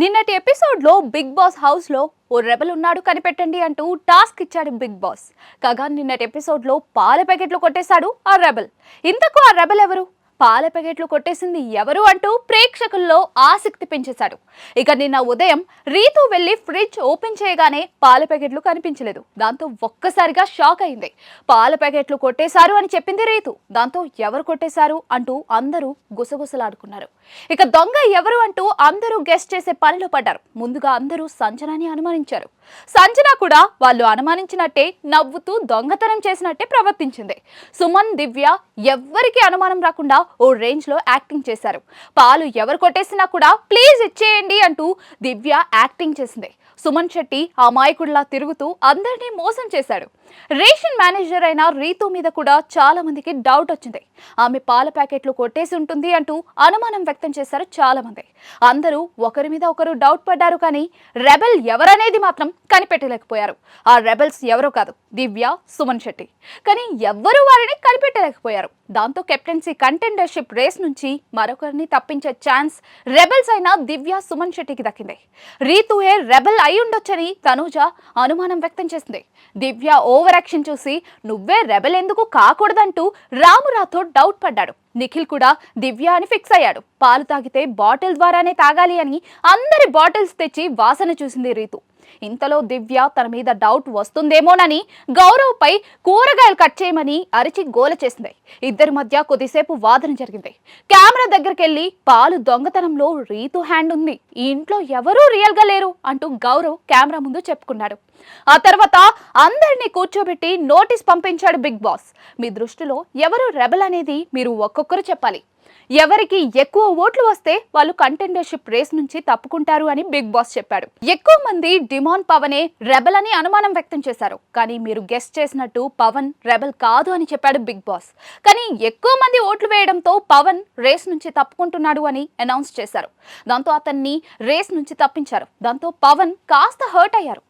నిన్నటి ఎపిసోడ్లో big boss హౌస్లో ఓ రెబల్ ఉన్నాడు కనిపెట్టండి అంటూ టాస్క్ ఇచ్చాడు బిగ్ బాస్. కాగా నిన్నటి ఎపిసోడ్లో పాల ప్యాకెట్లు కొట్టేశాడు ఆ రెబల్. ఇంతకు ఆ రెబల్ ఎవరు? పాల ప్యాకెట్లు కొట్టేసింది ఎవరు అంటూ ప్రేక్షకుల్లో ఆసక్తి పెంచేశాడు. ఇక నిన్న ఉదయం రీతు వెళ్ళి ఫ్రిడ్జ్ ఓపెన్ చేయగానే పాల ప్యాకెట్లు కనిపించలేదు. దాంతో ఒక్కసారిగా షాక్ అయింది. పాల ప్యాకెట్లు కొట్టేశారు అని చెప్పింది రీతు. దాంతో ఎవరు కొట్టేశారు అంటూ అందరూ గుసగుసలాడుకున్నారు. ఇక దొంగ ఎవరు అంటూ అందరూ గెస్ట్ చేసే పనిలో పడ్డారు. ముందుగా అందరూ సంజనాని అనుమానించారు. సంజన కూడా వాళ్ళు అనుమానించినట్టే నవ్వుతూ దొంగతనం చేసినట్టే ప్రవర్తించింది. సుమన్ దివ్య ఎవ్వరికి అనుమానం రాకుండా ఓ రేంజ్లో యాక్టింగ్ చేశారు. పాలు ఎవరు కొట్టేసినా కూడా ప్లీజ్ ఇచ్చేయండి అంటూ దివ్య యాక్టింగ్ చేసింది. సుమన్ శెట్టి అమాయకుడిలా తిరుగుతూ అందరినీ మోసం చేశాడు. రేషన్ మేనేజర్ అయిన రీతు మీద కూడా చాలా మందికి డౌట్ వచ్చింది. ఆమె పాల ప్యాకెట్లు కొట్టేసి ఉంటుంది అంటూ అనుమానం వ్యక్తం చేశారు చాలా మంది. అందరూ ఒకరి మీద ఒకరు డౌట్ పడ్డారు కానీ రెబెల్ ఎవరనేది మాత్రం కనిపెట్టలేకపోయారు. ఆ రెబెల్స్ ఎవరో కాదు దివ్య సుమన్ శెట్టి. కానీ ఎవ్వరూ వారిని కనిపెట్టలేకపోయారు. దాంతో కెప్టెన్సీ కంటెండర్షిప్ రేస్ నుంచి మరొకరిని తప్పించే ఛాన్స్ రెబెల్స్ అయిన దివ్య సుమన్ శెట్టికి దక్కింది. రీతుయే రెబెల్ అయి ఉండొచ్చని తనూజ అనుమానం వ్యక్తం చేసింది. దివ్య ఓవర్ యాక్షన్ చూసి నువ్వే రెబెల్ ఎందుకు కాకూడదంటూ రామురాతో డౌట్ పడ్డాడు. నిఖిల్ కూడా దివ్య అని ఫిక్స్ అయ్యాడు. పాలు తాగితే బాటిల్ ద్వారానే తాగాలి అని అందరి బాటిల్స్ తెచ్చి వాసన చూసింది రీతు. ఇంతలో దివ్య తన మీద డౌట్ వస్తుందేమోనని గౌరవ్పై కూరగాయలు కట్ చేయమని అరిచి గోల చేసింది. ఇద్దరి మధ్య కొద్దిసేపు వాదన జరిగింది. కెమెరా దగ్గరికి వెళ్ళి పాలు దొంగతనంలో రీతు హ్యాండ్ ఉంది. ఈ ఇంట్లో ఎవరూ రియల్గా లేరు అంటూ గౌరవ్ కెమెరా ముందు చెప్పుకున్నాడు. ఆ తర్వాత అందరినీ కూర్చోబెట్టి నోటీస్ పంపించాడు బిగ్ బాస్. మీ దృష్టిలో ఎవరు రెబల్ అనేది మీరు ఒక్కొక్కరు చెప్పాలి. ఎవరికి ఎక్కువ ఓట్లు వస్తే వాళ్ళు కంటెండర్షిప్ రేస్ నుంచి తప్పుకుంటారు అని బిగ్ బాస్ చెప్పాడు. ఎక్కువ మంది డిమాన్ పవనే రెబల్ అని అనుమానం వ్యక్తం చేశారు. కానీ మీరు గెస్ట్ చేసినట్టు పవన్ రెబల్ కాదు అని చెప్పాడు బిగ్ బాస్ కానీ ఎక్కువ మంది ఓట్లు వేయడంతో పవన్ రేస్ నుంచి తప్పుకుంటున్నాడు అని అనౌన్స్ చేశారు. దాంతో అతన్ని రేస్ నుంచి తప్పించారు. దాంతో పవన్ కాస్త హర్ట్ అయ్యారు.